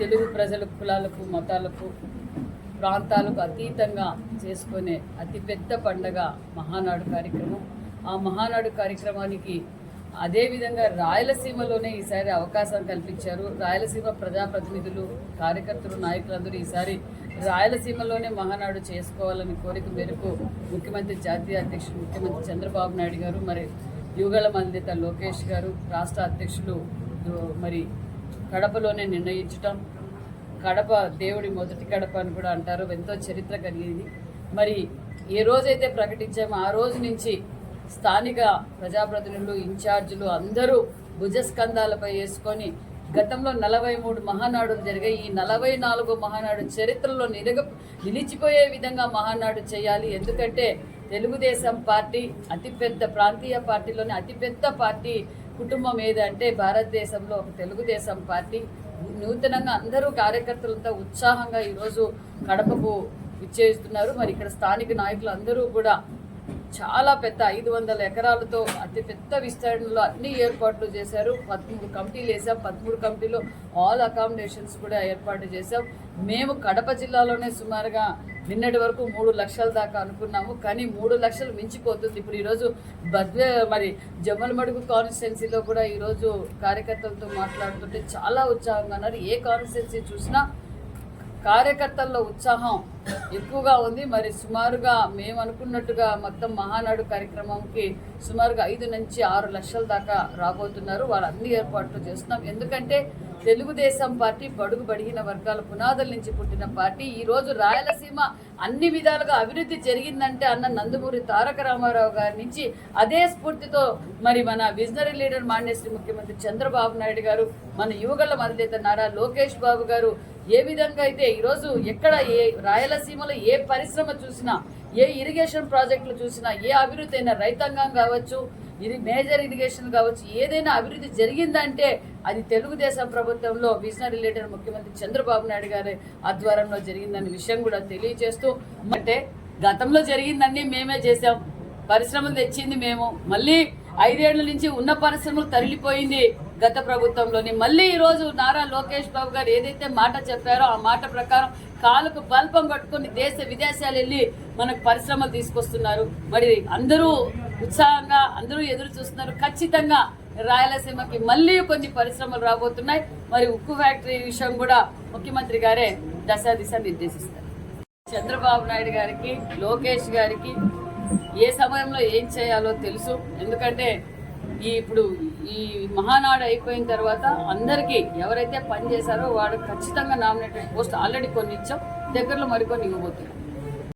తెలుగు ప్రజల కులాలకు మతాలకు ప్రాంతాలకు అతీతంగా చేసుకునే అతిపెద్ద పండగ మహానాడు కార్యక్రమం. ఆ మహానాడు కార్యక్రమానికి అదేవిధంగా రాయలసీమలోనే ఈసారి అవకాశం కల్పించారు. రాయలసీమ ప్రజాప్రతినిధులు కార్యకర్తలు నాయకులందరూ ఈసారి రాయలసీమలోనే మహానాడు చేసుకోవాలని కోరిక మేరకు ముఖ్యమంత్రి జాతీయ అధ్యక్షుడు ముఖ్యమంత్రి చంద్రబాబు నాయుడు గారు మరి యుగళ మందిత లోకేష్ గారు రాష్ట్ర అధ్యక్షులు మరి కడపలోనే నిర్ణయించటం కడప దేవుడి మొదటి కడప అని కూడా అంటారు ఎంతో చరిత్ర కలిగింది. మరి ఏ రోజైతే ప్రకటించామో ఆ రోజు నుంచి స్థానిక ప్రజాప్రతినిధులు ఇన్ఛార్జీలు అందరూ భుజస్కంధాలపై వేసుకొని గతంలో నలభై మూడు మహానాడులు జరిగాయి. ఈ నలభై నాలుగు మహానాడు చరిత్రలో నిలగ నిలిచిపోయే విధంగా మహానాడు చేయాలి. ఎందుకంటే తెలుగుదేశం పార్టీ అతిపెద్ద ప్రాంతీయ పార్టీలోని అతిపెద్ద పార్టీ కుటుంబం ఏదంటే భారతదేశంలో ఒక తెలుగుదేశం పార్టీ. నూతనంగా అందరూ కార్యకర్తలంతా ఉత్సాహంగా ఈరోజు కడపకు విచ్చేస్తున్నారు. మరి ఇక్కడ స్థానిక నాయకులు అందరూ కూడా చాలా పెద్ద ఐదు వందల ఎకరాలతో అతి పెద్ద విస్తరణలో అన్ని ఏర్పాట్లు చేశారు. పదమూడు కమిటీలు వేసాం పదమూడు కమిటీలో ఆల్ అకామిడేషన్స్ కూడా ఏర్పాటు చేశాం. మేము కడప జిల్లాలోనే సుమారుగా నిన్నటి వరకు మూడు లక్షల దాకా అనుకున్నాము. కానీ మూడు లక్షలు మించిపోతుంది. ఇప్పుడు ఈరోజు బద్వే మరి జమ్మలమడుగు కాన్స్టిట్యున్సీలో కూడా ఈరోజు కార్యకర్తలతో మాట్లాడుతుంటే చాలా ఉత్సాహంగా ఉన్నారు. ఏ కాన్స్టిట్యున్సీ చూసినా కార్యకర్తల్లో ఉత్సాహం ఎక్కువగా ఉంది. మరి సుమారుగా మేము అనుకున్నట్టుగా మొత్తం మహానాడు కార్యక్రమంకి సుమారుగా ఐదు నుంచి ఆరు లక్షల దాకా రాబోతున్నారు. వాళ్ళు అన్ని ఏర్పాట్లు చేస్తున్నాం. ఎందుకంటే తెలుగుదేశం పార్టీ బడుగు బడిగిన వర్గాల పునాదుల నుంచి పుట్టిన పార్టీ. ఈ రోజు రాయలసీమ అన్ని విధాలుగా అభివృద్ధి జరిగిందంటే అన్న నందమూరి తారక రామారావు గారి నుంచి అదే స్ఫూర్తితో మరి మన విజనరీ లీడర్ మాన్యశ్రీ ముఖ్యమంత్రి చంద్రబాబు నాయుడు గారు మన యువగల మద్దతు నారా లోకేష్ బాబు గారు ఏ విధంగా అయితే ఈరోజు ఎక్కడ ఏ రాయల రాయలసీమలో ఏ పరిశ్రమ చూసినా ఏ ఇరిగేషన్ ప్రాజెక్టులు చూసినా ఏ అభివృద్ధి అయినా రైతాంగం కావచ్చు ఇది మేజర్ ఇరిగేషన్ కావచ్చు ఏదైనా అభివృద్ధి జరిగిందంటే అది తెలుగుదేశం ప్రభుత్వంలో విజనరీ లీడర్ ముఖ్యమంత్రి చంద్రబాబు నాయుడు గారి ఆధ్వర్యంలో జరిగిందనే విషయం కూడా తెలియజేస్తూ అంటే గతంలో జరిగిందన్నీ మేమే చేసాం పరిశ్రమలు తెచ్చింది మేము. మళ్ళీ ఐదేళ్ళ నుంచి ఉన్న పరిశ్రమలు తరలిపోయింది. గత ప్రభుత్వంలోని మళ్ళీ ఈరోజు నారా లోకేష్ బాబు గారు ఏదైతే మాట చెప్పారో ఆ మాట ప్రకారం కాలుకు బల్పం కట్టుకొని దేశ విదేశాలు వెళ్ళి మనకు పరిశ్రమలు తీసుకొస్తున్నారు. మరి అందరూ ఉత్సాహంగా అందరూ ఎదురు చూస్తున్నారు. ఖచ్చితంగా రాయలసీమకి మళ్ళీ కొన్ని పరిశ్రమలు రాబోతున్నాయి. మరి ఉక్కు ఫ్యాక్టరీ విషయం కూడా ముఖ్యమంత్రి గారే దశ దిశ నిర్దేశిస్తారు. చంద్రబాబు నాయుడు గారికి లోకేష్ గారికి ఏ సమయంలో ఏం చేయాలో తెలుసు. ఎందుకంటే ఈ ఇప్పుడు ఈ మహానాడు అయిపోయిన తర్వాత అందరికీ ఎవరైతే పని చేశారో వాడు ఖచ్చితంగా నామినేటెడ్ పోస్ట్ ఆల్రెడీ కొన్ని ఇచ్చాం. దగ్గరలో మరికొన్ని ఇవ్వబోతున్నాం.